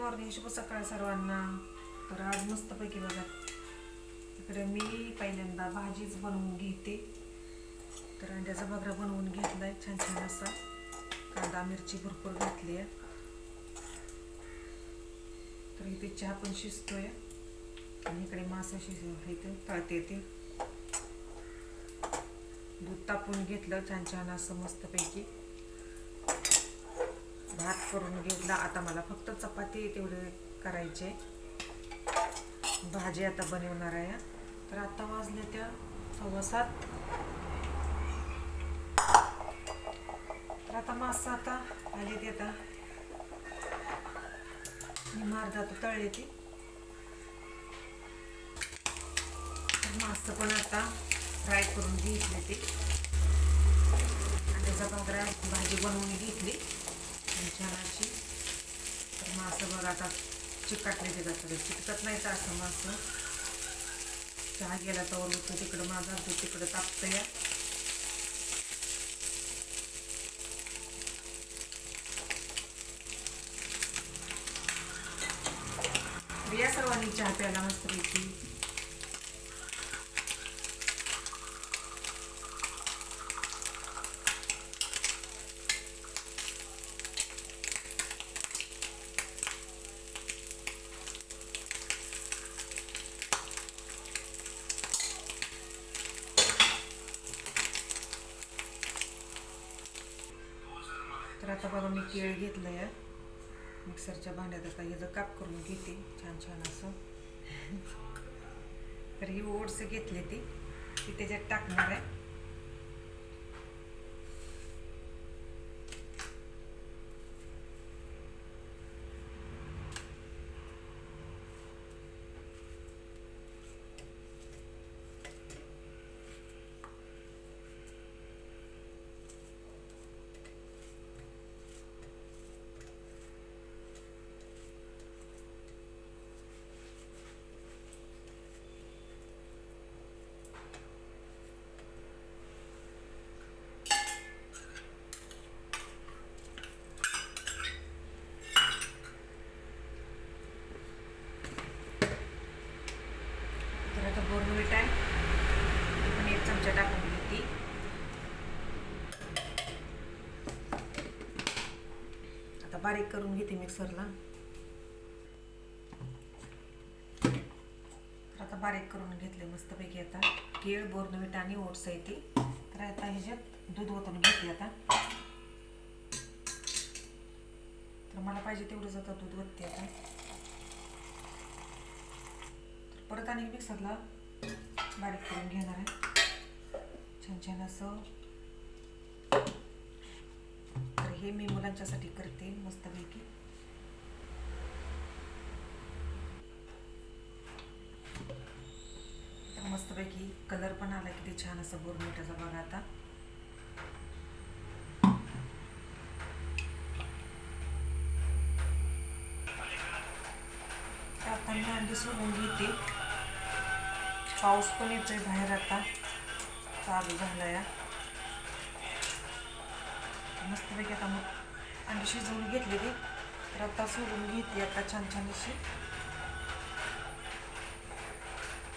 Morning शुभ सकाळ सर्वांना. तर आज मस्तपैकी बघा. इकडे मी पहिल्यांदा भाजीच बनवून घेते. तर अंड्याचा बगरा बनवून घेतलाय छान छान असा. कांदा मिरची भरपूर घातली आहे. तर इथे चहा पण शिजतोय. आणि इकडे मासा शिज इथे तळते ते. दूध तापून घेतलं छान छान असं मस्तपैकी. भात करून घेतला. आता मला फक्त चपाती तेवढे करायचे. भाजी आता बनवणार आहे. तर आता वाजले त्या सव्वा सात. तर आता मासा आता आले ते आता. मारदा आता तळले ती. मासं पण आता फ्राय करून घेतले ते. आणि त्याचा भाकरा भाजी बनवून घेतली आणि छान अशी मग आता चिकटले ते. जातं चिकटत नाही तर असं मासं चहा गेला तर होतं तिकडं माझा तो तिकडं तापतं या. या सर्वांनी चहा प्यायला मस्त पैकी. तर आता बघा मी केळ घेतलं या मिक्सरच्या भांड्यात आता हे काप करून घेते छान छान असं. तर ही ओट्स घेतली ती. ती त्याच्यात टाकणार आहे. आता बोर्नविट आहे ती पण एक चमचा टाकून घेते आता बारीक करून घेते मिक्सरला तर आता बारीक करून घेतले मस्तपैकी आता. केळ बोर्नविटा आणि ओट्स आहे ती. तर आता ह्याच्यात दूध ओतून घेते आता. तर मला पाहिजे तेवढंच आता दूध ओतते आता. परत आणि मिक्सरला बारीक करून घेणार आहे. छान छान असं. तर हे मी मुलांच्यासाठी करते मस्तपैकी. तर मस्तपैकी कलर पण आला किती छान असं बोरमिटाचा बघा आता. आता मी अंडी सोडून घेते. पाऊस पण येतोय बाहेर आता. चालू झाला या मस्तपैकी आता मग अंडी शिजवून घेतलेली. तर आता सोडून घेते आता छान छान अशी.